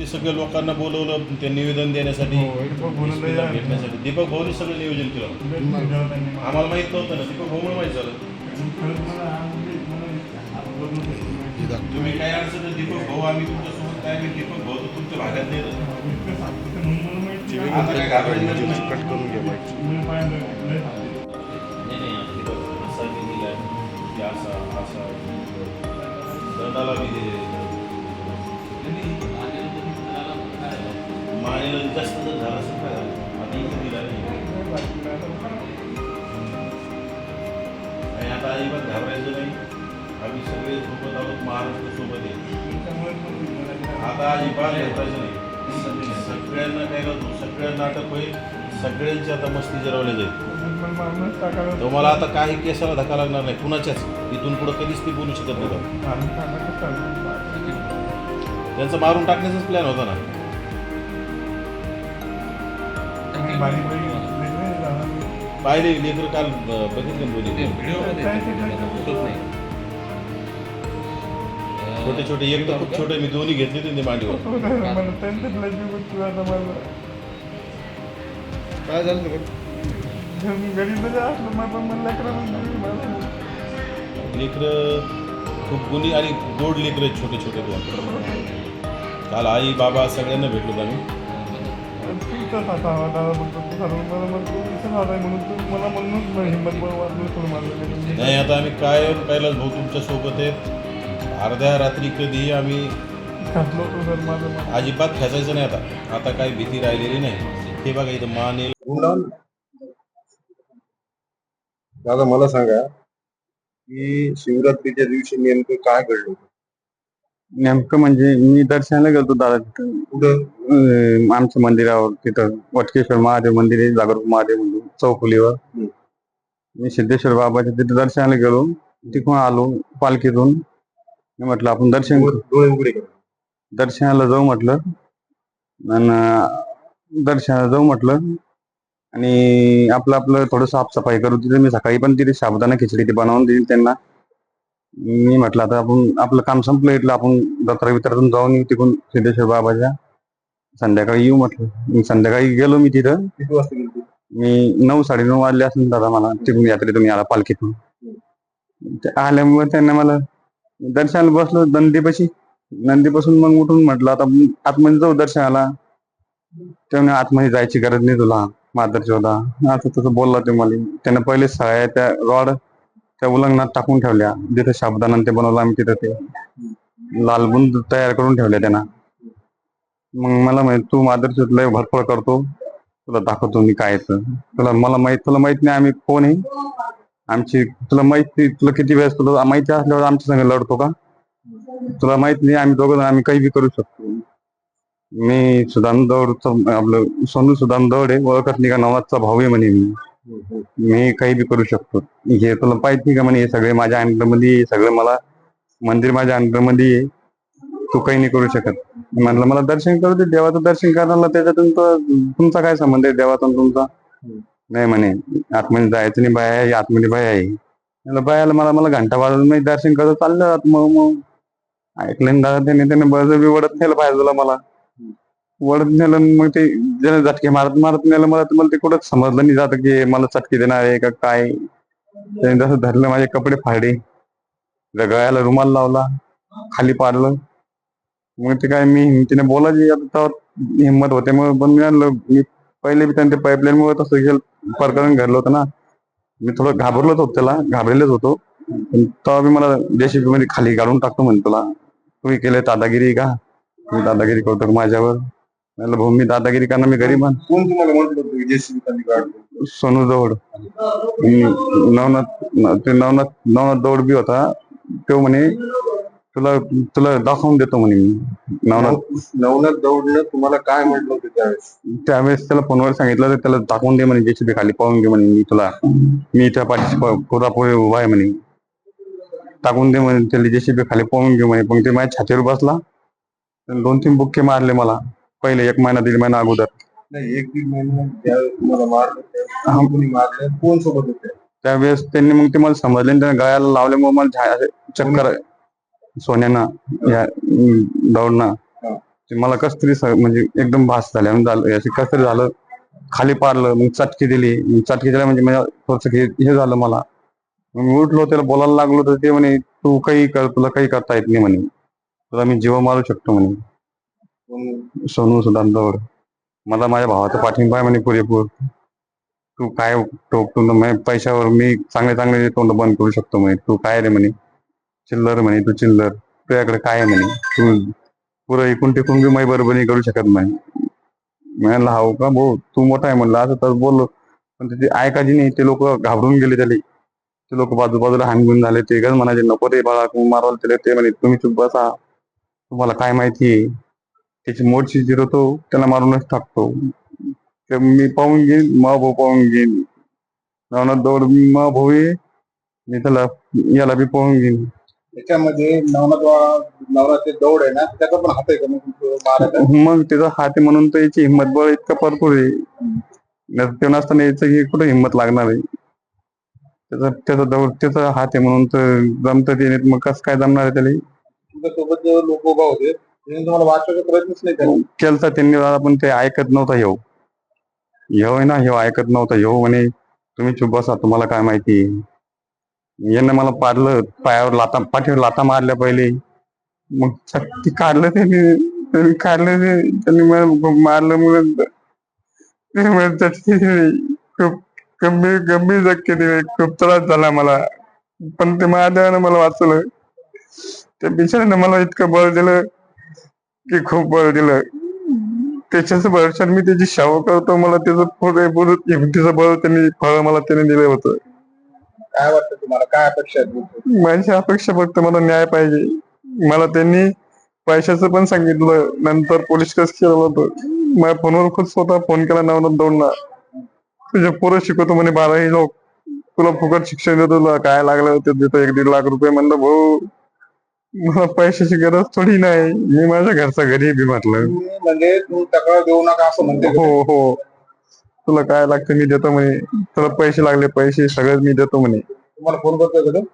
ते सगळ्या लोकांना बोलवलं ते निवेदन देण्यासाठी हो, भेटण्यासाठी. दीपक भाऊनी सगळं नियोजन केलं. आम्हाला माहीत नव्हतं ना दीपक भाऊ माहीत झालं. तुम्ही काय अडचण दीपक भाऊ आम्ही तुमच्यासोबत काय नाही दीपक भाऊ तर तुमच्या भागात नाही नाही. कट करून घे नाही नाही दीपक असा मी दिलाय की असा असा दंडाला मी मानेला जास्त जर झालं असेल काय झालं? आता इथे दिला नाही. आणि आता अजिबात घाबरायचं नाही. आम्ही सगळे सोबत आहोत महाराष्ट्र सोबत आहे. आता अजिबात घाबरायचं नाही. सगळे- सगळ्यांना काय करतो? सगळ्या नाटक होईल. सगळ्यांची आता मस्ती जिरवली जाईल. तुम्हाला आता काही केसाला धक्का लागणार नाही. कुणाच्याच? इथून पुढं कधीच ती बोलू शकत नाही. त्यांचं मारून टाकण्याचाच प्लॅन होता ना. पाहिले लेकर काल ब- बघितले ना दोन्ही छोटे छोटे एक तर खूप छोटे मी दोन्ही घेतले ते मांडीवर. काय झालं तुला? लेकरं खूप गुणी आणि गोड लेकरं आहेत छोटे छोटे दोन. काल आई बाबा सगळ्यांना भेटलो आम्ही. मला म्हणून हिंमत वाढली थोडं माझं नाही आता आम्ही काय कैलास भाऊ तुमच्यासोबत आहेत अर्ध्या रात्री कधी आम्ही घातलो होतो सर माझं. अजिबात खेचायचं नाही आता. आता काही भीती राहिलेली नाही. हे बघा इथं मान दादा मला सांगा की शिवरात्रीच्या दिवशी नेमकं काय घडलं नेमकं म्हणजे मी दर्शनाला गेलतो दादा तिथं. कुठं? अं, आमच्या मंदिरावर तिथं. वटकेश्वर महादेव मंदिर आहे जागरूक महादेव मंदिर चौफुलीवर. हम्म. मी सिद्धेश्वर बाबाच्या तिथे दर्शनाला गेलो. तिथून आलो पालखीतून. मी म्हटलं आपण दर्शन करू. डोळे उघडे करा. दर्शनाला जाऊ म्हटलं. आणि दर्शनाला जाऊ म्हटलं. आणि आपलं आपलं थोडं साफसफाई करू तिथे मी सकाळी पण तिथे साबुदाणा खिचडी ती बनवून दिली त्यांना. मी म्हटलं आता आपण आपलं काम संपलं इथलं आपण दत्रा वित्रातून जाऊन येऊ तिकडून सिद्धेश्वर बाबाच्या. संध्याकाळी येऊ म्हटलं. मी संध्याकाळी गेलो मी तिथं. किती वाजता गेली तू? मी नऊ साडेनऊ वाजले असेल दादा मला. तिकडून यात्रेतून आला पालखीतून. ते आल्यामुळे त्यांना मला दर्शनाला बसलो नंदीपाशी. नंदीपासून मग उठून म्हटलं आता आतमध्ये जाऊ दर्शनाला. त्यामुळे आतमध्ये जायची गरज नाही तुला मादरची होता. असं तसं बोलला ते मला. त्यानं पहिले सगळ्या त्या रॉड त्या उलंगणात टाकून ठेवल्या. जिथे साबुदाणा ते बनवलं आम्ही तिथं ते लालबुंद तयार करून ठेवल्या त्यांना. मग मला माहीत तू मादरची लय भरपळ करतो. तुला दाखवतो मी काय तुला मला माहीत तुला माहीत नाही आम्ही कोण आहे. आमची तुला माहिती तुला किती वेळेस तुला माहिती असल्यावर आमच्या संग लढतो का? तुला माहीत नाही आम्ही दोघं जण आम्ही काही बी करू शकतो. मी सुदाम दौडचं आपलं सोनू सुदाम दौड आहे. ओळखत नाही का नवाजचा भाऊ आहे म्हणे मी. मी काही बी करू शकतो. हे तुला पाहिजे का म्हणे हे सगळे माझ्या अंडरमध्ये आहे, सगळं मला मंदिर माझ्या अंडरमध्ये आहे. तू काही नाही करू शकत. म्हणलं मला दर्शन करू दे देवाचं दर्शन करायला त्याच्यातून तर तुमचा काय संबंध आहे देवाचा आणि तुमचा? नाही म्हणे आतमध्ये जायचं नाही बाया आहे आतमध्ये बाया आहे. म्हणलं बायाला मला मला घंटा वाजून मी दर्शन करत चाललं आत मग मग. ऐकलं ना दादा त्याने त्याने बळजबरी वडत नेलं पाहिजे मला. वडत नेलं आणि मग ते ज्याने झटके मारत मारत नेलं. मला तर मला ते कुठंच समजलं नाही जात की मला चटके देणार आहे का काय. त्याने जसं धरलं माझे कपडे फाडे. गळ्याला रुमाल लावला खाली पाडलं. मग ते काय मी हिमतीने बोलायची आता तेव्हा हिंमत होते. मग पण मी आणलं मी पहिले बी त्यांनी पाईपलाईन मुळे तसं गेलं प्रकरण घडलं होतं ना. मी थोडं घाबरलोच होतो त्याला घाबरलेच होतो. पण तेव्हा मी मला जेसीबी मध्ये खाली काढून टाकतो म्हणे तुला. तुम्ही केले दादागिरी का? मी दादागिरी करतो माझ्यावर? म्हणलं भाऊ मी दादागिरी करणार मी गरीब आहे. कोण तुम्हाला म्हटलं होतं जेसीबी खाली काढतो सोनू दौड. आणि नवनाथ ते नवनाथ नवनाथ दौड बी होता. तो म्हणे तुला तुला दाखवून देतो म्हणे मी. नवनाथ. नवनाथ दौडनं तुम्हाला काय म्हटलं होतं त्यावेळेस? त्यावेळेस त्याला फोनवर सांगितलं तर त्याला दाखवून दे म्हणे जेसीबी खाली पाहून घे म्हणे मी तुला. मी त्या पाठीशी पुरापुरी उभा आहे म्हणे. टाकून दे म्हणे त्याला जेसीबी खाली पाहून घे म्हणे. पण ते माझ्या छातीवर बसला. दोन तीन बुक्के मारले मला. पहिले एक महिना दीड महिना अगोदर. नाही एक दीड महिना ज्यावेळेस तुम्हाला मारलं त्यावेळेस कोणी मारलं? कोण सोबत होते? त्यावेळेस त्यांनी मग ते मला समजले आणि त्याने गळ्याला लावल्यामुळे मला झा- असे चक्कर सोन्यानं या दौडनं. ते मला कस तरी स- म्हणजे एकदम भास झालं. असे कस तरी झालं खाली पाडलं मग चटकी दिली. मग चटकी दिल्या म्हणजे मला थोडस हे हे झालं मला. मग मी उठलो त्याला बोलायला लागलो तर ते म्हणे तू काही कर तुला काही करता येत नाही म्हणे. तुला मी जीव मारू शकतो म्हणे. सोनू सुदांतवर मला माझ्या भावाचा पाठिंबा आहे म्हणे पुरेपूर. तू काय टोकतो ना म्हणे पैशावर मी चांगले चांगले तोंड बंद करू शकतो म्हणे. तू काय रे म्हणे? चिल्लर म्हणे तू चिल्लर. तुझ्याकडे काय आहे म्हणे? तू पुरं इकून टिकून बी माही बरोबरी करू शकत नाही म्हणाला हाव का भाऊ? तू मोठा आहे म्हणलं असं तर बोललो. पण ते ऐकायची नाही ते लोक घाबरून गेले त्याला. ते लोक बाजूबाजूला हानगुन झाले. ते गज म्हणाले नको रे बाळा तू मारवाल त्याला ते म्हणे तुम्ही चुप बसा. तुम्हाला काय माहिती आहे? त्याची मोडची जिरवतो त्याला मारूनच टाकतो. ते मी पाहून घेईन मा भाऊ पाहून घेईन. रावणात दौड मा भाऊ आहे मी त्याला याला बी पाहून घेईन. त्याच्यामध्ये नवनाथ नवनाथचे दौड आहे ना त्याचा पण हात आहे का मग त्याचा हात आहे म्हणून तर याची हिंमत बळ इतका भरपूर आहे. ते नसताना याचं ही कुठे हिंमत लागणार आहे? त्याचा त्याचा दौड त्याचा हात आहे म्हणून तर जमतं ते तर मग कसं काय जमणार आहे त्याला? तुमच्यासोबत जे लोक उभा होते. त्यांनी तुम्हाला वाचवायचा प्रयत्नच नाही केला. केलता त्यांनी दादा पण ते ऐकत नव्हता ह्यो ह्यो आहे ना ह्यो ऐकत नव्हता. ह्यो म्हणे तुम्ही चुप बसा तुम्हाला काय माहिती? यानं मला पाडलं पायावर लाता पाठीवर लाता मारल्या पहिले. मग ती काढलं त्यांनी त्यांनी काढलं ते त्यांनी मला मारलं मग ते मला खूप गंभीर गंभीर धक्के दिले खूप त्रास झाला मला. पण ते महादेवानं मला वाचवलं. त्या बिचाऱ्यानं मला इतकं बळ दिलं. की खूप बळ दिलं. त्याच्याच भरशात मी त्याची सेवा करतो मला त्याचं पुढे पुढे हिमतीचं बळ त्यांनी फळ मला त्याने दिलं होतं. काय वाटतं तुम्हाला? काय अपेक्षा आहेत? माझी अपेक्षा फक्त मला न्याय पाहिजे. मला त्यांनी पैशाचं पण सांगितलं नंतर पोलीस केस केलं होतं. माझ्या फोनवर खुद स्वतः फोन केला नवनाथ दौडला. तुझे पोरं शिकवतो म्हणे बाराही लोक. तुला फुकट शिक्षण देतो तुला काय लागलं ते देतो एक दीड लाख रुपये म्हणलं भाऊ मला पैशाची गरज थोडी नाही. मी माझ्या घरचा घरी बी म्हटलं. तुम्ही म्हणजे तुम्ही तक्रार देऊ नका असं म्हणते? हो हो. तुला काय लागतं मी देतो म्हणे. तुला पैसे लागले पैसे सगळं मी देतो म्हणे. तुम्हाला फोन करतोय का तो?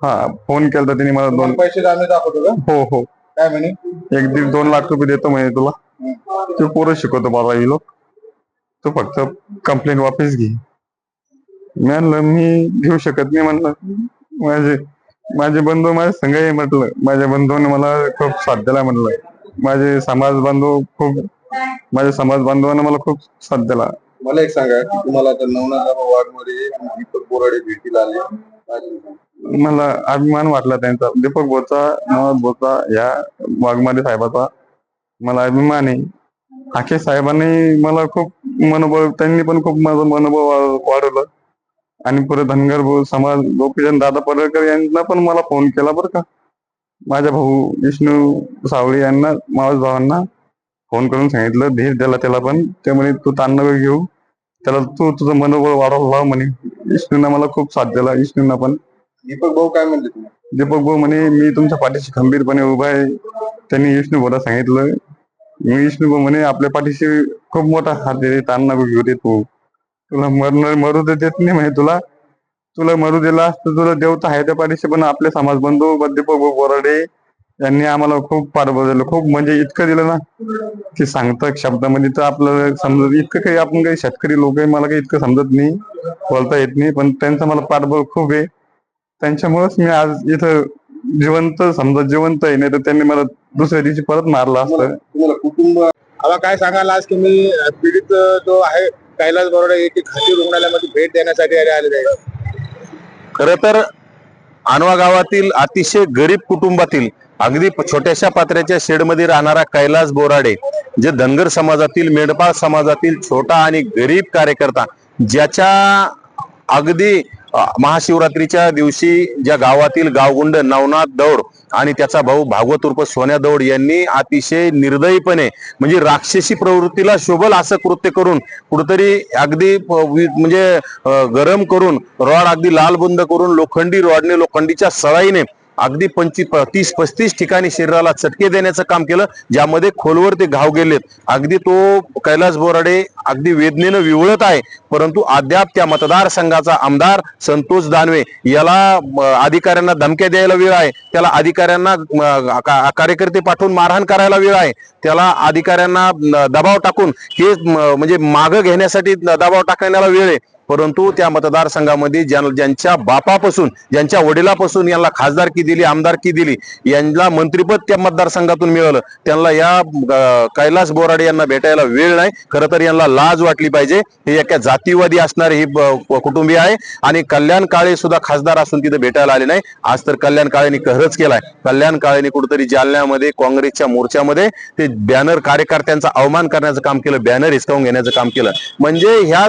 हा फोन केला त्यांनी मला दोन तुम्हाला पैसे आम्ही दाखवतो का? हो हो. काय म्हणे? एक दीड दोन लाख रुपये देतो म्हणे तुला. तू पोरं शिकवतो बारावी लोक. तू फक्त कंप्लेंट वापस घे. मी म्हणलं मी घेऊ शकत नाही म्हणलं. माझे माझे बंधू माझ्या संघ म्हटलं. माझ्या बंधूने मला खूप साथ दिला म्हणलं माझे समाज बांधव खूप माझ्या समाज बांधवांना मला खूप साथ दिला. मला एक सांगा की तुम्हाला आता नवनाथ वाघमध्ये दीपक बोराडे भेटीला आले? मला अभिमान वाटला त्यांचा. दीपक बोचा नवाज बोचा या वाघमारे साहेबाचा मला अभिमान आहे. आखे साहेबांनी मला खूप मनोबळ त्यांनी पण खूप माझं मनोबळ वाढवलं. आणि पुढे धनगर समाज गोपीचंद दादा पडळकर यांना पण मला फोन केला बरं का. माझ्या भाऊ विष्णू सावळे यांना मावस भावांना फोन करून सांगितलं. धीर दिला त्याला पण. ते म्हणे तू ताण नको घेऊ. त्याला तू तुझं मनोबळ वाढवलं म्हणे. विष्णूंना मला खूप साथ दिला विष्णूंना पण. दीपक भाऊ काय म्हणले दीपक भाऊ म्हणे मी तुमच्या पाठीशी खंबीरपणे उभा आहे. त्यांनी विष्णू भाऊला सांगितलं. मी विष्णू भाऊ म्हणे आपल्या पाठीशी खूप मोठा हात ताण नको घेऊ दे तू. तुला मरण मरू दे देत नाही म्हणे तुला. तुला मरू दिला असतं तुला देवता आहे त्या पाठीशी पण आपले समाज बंधू दीपक बोराडे यांनी आम्हाला खूप पाठबळ दिलं खूप म्हणजे इतकं दिलं ना की सांगता शब्दामध्ये तर आपल्याला समजत इतकं काही आपण काही शेतकरी लोक आहे मला काही इतकं समजत नाही बोलता येत नाही पण त्यांचं मला पाठबळ खूप आहे. त्यांच्यामुळेच मी आज इथं जिवंत समजा जिवंत आहे नाही तर त्यांनी मला दुसऱ्या दिवशी परत मारलं असतं. कुटुंब आता काय सांगायला आज तुम्ही पीडित जो आहे कैलास बरोडे येथे खाटी रुग्णालयामध्ये भेट देण्यासाठी आले आलेले खर तर आणवा गावातील अतिशय गरीब कुटुंबातील अगदी छोट्याशा पात्र्याच्या शेडमध्ये राहणारा कैलास बोराडे जे धनगर समाजातील मेंढपाळ समाजातील छोटा आणि गरीब कार्यकर्ता ज्याच्या अगदी महाशिवरात्रीच्या दिवशी ज्या गावातील गावगुंड नवनाथ दौड आणि त्याचा भाऊ भागवत उर्फ सोन्या दौड यांनी अतिशय निर्दयीपणे म्हणजे राक्षसी प्रवृत्तीला शोभल असं कृत्य करून कुठतरी अगदी म्हणजे गरम करून रॉड अगदी लालबुंद करून लोखंडी रॉडने लोखंडीच्या सळाईने अगदी पंचवीस तीस पस्तीस ठिकाणी शरीराला चटके देण्याचं काम केलं ज्यामध्ये खोलवर ते घाव गेलेत. अगदी तो कैलास बोराडे अगदी वेदनेनं विवळत आहे परंतु अद्याप त्या मतदारसंघाचा आमदार संतोष दानवे याला अधिकाऱ्यांना धमक्या द्यायला वेळ आहे. त्याला अधिकाऱ्यांना का- कार्यकर्ते पाठवून मारहाण करायला वेळ आहे. त्याला अधिकाऱ्यांना दबाव टाकून हे म्हणजे मागं घेण्यासाठी दबाव टाकण्याला वेळ आहे. परंतु त्या मतदारसंघामध्ये ज्या- ज्यांच्या बापापासून ज्यांच्या वडिलापासून यांना खासदारकी दिली आमदारकी दिली यांना मंत्रीपद त्या मतदारसंघातून मिळालं. त्यांना या कैलास बोराडे यांना भेटायला वेळ नाही. खरं तर यांना लाज वाटली पाहिजे. हे एका जातीवादी असणारे ही कुटुंबीय आहे. आणि कल्याण काळे सुद्धा खासदार असून तिथे भेटायला आले नाही. आज तर कल्याण काळेंनी कहरच केलाय. कल्याण काळेंनी कुठेतरी जालन्यामध्ये काँग्रेसच्या मोर्चामध्ये ते बॅनर कार्यकर्त्यांचा अवमान करण्याचं काम केलं बॅनर हिसकावून घेण्याचं काम केलं. म्हणजे ह्या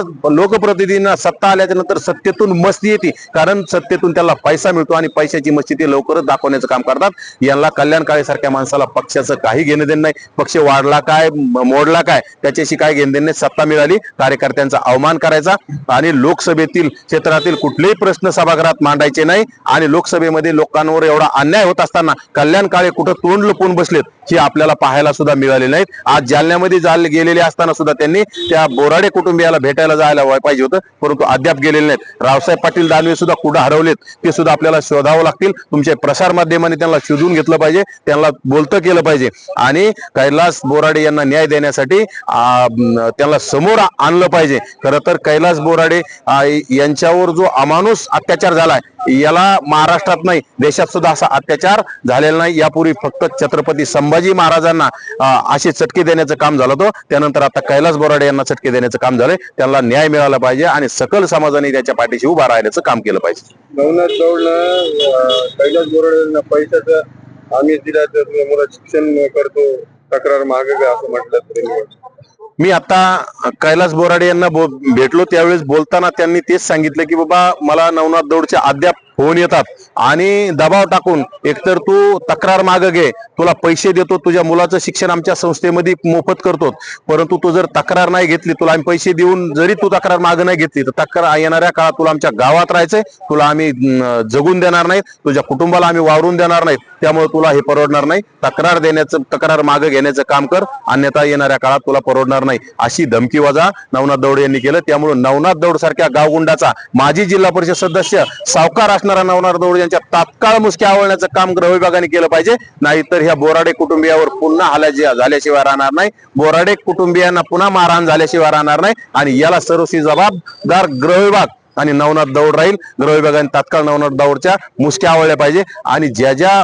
लोकप्रतिनिधींना सत्ता आल्याच्यानंतर सत्तेतून मस्ती येते. कारण सत्तेतून त्याला पैसा मिळतो आणि पैशाची मस्ती ते लवकरच दाखवण्याचं काम करतात. यांना कल्याण काळे सारख्या माणसाला पक्षाचं काही घेणं देणं नाही. पक्ष वाढला काय मोडला काय त्याच्याशी काय घेणं देणं नाही. सत्ता मिळाली कार्यकर्त्यांचा अवमान करायचा आणि लोकसभेतील क्षेत्रातील कुठलेही प्रश्न सभागृहात मांडायचे नाही आणि लोकसभेमध्ये लोकांवर एवढा अन्याय होत असताना कल्याण काळे कुठं तोंड लपून बसलेत हे आपल्याला पाहायला सुद्धा मिळाले नाहीत. आज जालन्यामध्ये जाल गेलेले असताना सुद्धा त्यांनी त्या बोराडे कुटुंबियाला भेटायला जायला पाहिजे होतं. परंतु अद्याप गेलेले नाहीत. रावसाहेब पाटील दानवे सुद्धा कुठं हरवलेत ते सुद्धा आपल्याला शोधावं लागतील. तुमच्या प्रसारमाध्यमाने त्यांना शोधून घेतलं पाहिजे त्यांना बोलतं केलं पाहिजे. आणि कैलास बोराडे यांना न्याय देण्यासाठी त्यांना समोर आणलं पाहिजे. खरं तर कैलास बोराडे यांच्यावर जो अमानुष अत्याचार झालाय याला महाराष्ट्रात नाही देशात सुद्धा असा अत्याचार झालेला नाही. यापूर्वी फक्त छत्रपती संभाजी महाराजांना अशी असे चटके देण्याचं काम झालं होतं. त्यानंतर आता कैलास बोराडे यांना चटके देण्याचं काम झालंय. त्यांना न्याय मिळाला पाहिजे आणि सकल समाजाने त्याच्या पाठीशी उभा राहण्याचं काम केलं पाहिजे. नवनाथ दौडनं कैलास बोराडेंना पैशाचं आम्ही दिला तर शिक्षण करतो तक्रार मागे असं म्हटलं तरी मी आता कैलास बोराडे यांना बो- भेटलो त्यावेळेस बोलताना त्यांनी तेच सांगितलं की बाबा मला नवनाथ दौडचे अद्याप होऊन येतात. आणि दबाव टाकून एकतर तू तक्रार माग घे तुला पैसे देतो तुझ्या मुलाचं शिक्षण आमच्या संस्थेमध्ये मोफत करतो. परंतु तू जर तक्रार नाही घेतली तुला आम्ही पैसे देऊन जरी तू तक्रार माग नाही घेतली तर तक्रार येणाऱ्या काळात तुला आमच्या गावात राहायचंय तुला आम्ही जगून देणार नाही तुझ्या कुटुंबाला आम्ही वावरून देणार नाही त्यामुळे तुला हे परवडणार नाही. तक्रार देण्याचं तक्रार मागं घेण्याचं काम कर अन्यथा येणाऱ्या काळात तुला परवडणार नाही. अशी धमकी वजा नवनाथ दौड यांनी केलं. त्यामुळे नवनाथ दौड सारख्या गावगुंडाचा माजी जिल्हा परिषद सदस्य सावकार असणारा नवनाथ दौड यांच्या तात्काळ मुसक्या आवळण्याचं काम गृह विभागाने केलं पाहिजे. नाहीतर ह्या बोराडे कुटुंबियावर पुन्हा हल्ला झाल्याशिवाय राहणार नाही. बोराडे कुटुंबियांना पुन्हा मारहाण झाल्याशिवाय राहणार नाही. आणि याला सर्वस्वी जबाबदार गृह विभाग आणि नवनाथ दौड राहील. गृह विभागाने तात्काळ नवनाथ दौडच्या मुसक्या आवळल्या पाहिजे. आणि ज्या ज्या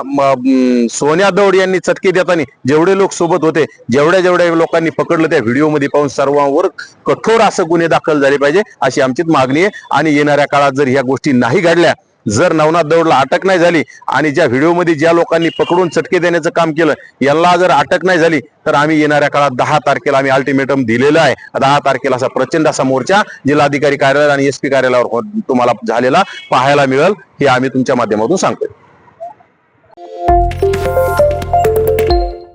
सोन्या दौड यांनी चटके देताना जेवढे लोक सोबत होते जेवढ्या जेवढ्या लोकांनी पकडलं त्या व्हिडिओमध्ये पाहून सर्वांवर कठोर असं गुन्हे दाखल झाले पाहिजे अशी आमचीच मागणी आहे. आणि येणाऱ्या काळात जर ह्या गोष्टी नाही घडल्या जर नवनाथ दौडला अटक नाही झाली आणि ज्या व्हिडिओमध्ये ज्या लोकांनी पकडून चटके देण्याचं काम केलं यांना जर अटक नाही झाली तर आम्ही येणाऱ्या काळात दहा तारखेला आम्ही अल्टिमेटम दिलेलं आहे. दहा तारखेला असा प्रचंड असा मोर्चा जिल्हाधिकारी कार्यालय आणि एसपी कार्यालयावर हो- तुम्हाला झालेला पाहायला मिळेल हे आम्ही तुमच्या माध्यमातून सांगतोय.